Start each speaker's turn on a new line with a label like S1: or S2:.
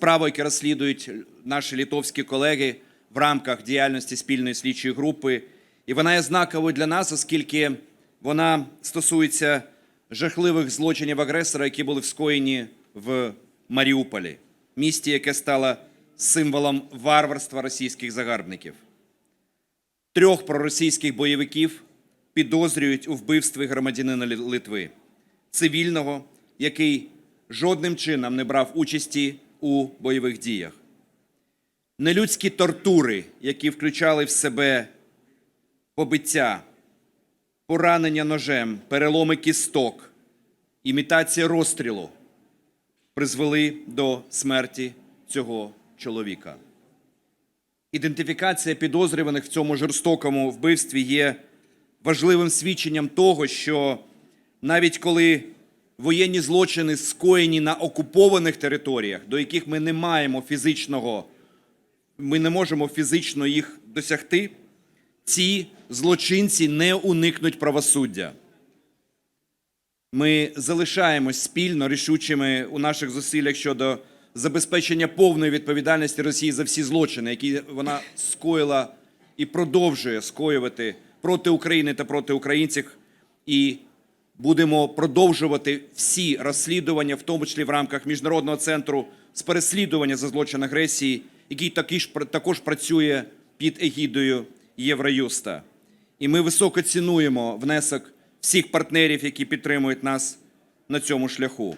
S1: справу, яку розслідують наші літовські колеги в рамках діяльності спільної слідчої групи. І вона є знаковою для нас, оскільки вона стосується жахливих злочинів агресора, які були скоєні в Маріуполі, місті, яке стало символом варварства російських загарбників. Трьох проросійських бойовиків підозрюють у вбивстві громадянина Литви, цивільного, який жодним чином не брав участі у бойових діях. Нелюдські тортури, які включали в себе побиття, поранення ножем, переломи кісток, імітація розстрілу, призвели до смерті цього чоловіка. Ідентифікація підозрюваних в цьому жорстокому вбивстві є важливим свідченням того, що навіть коли воєнні злочини скоєні на окупованих територіях, до яких ми не маємо фізичного, ми не можемо фізично їх досягти, ці злочинці не уникнуть правосуддя. Ми залишаємось спільно рішучими у наших зусиллях щодо забезпечення повної відповідальності Росії за всі злочини, які вона скоїла і продовжує скоювати проти України та проти українців. І будемо продовжувати всі розслідування, в тому числі в рамках міжнародного центру з переслідування за злочин агресії, який також, також працює під егідою Євроюста. І ми високо цінуємо внесок всіх партнерів, які підтримують нас на цьому шляху.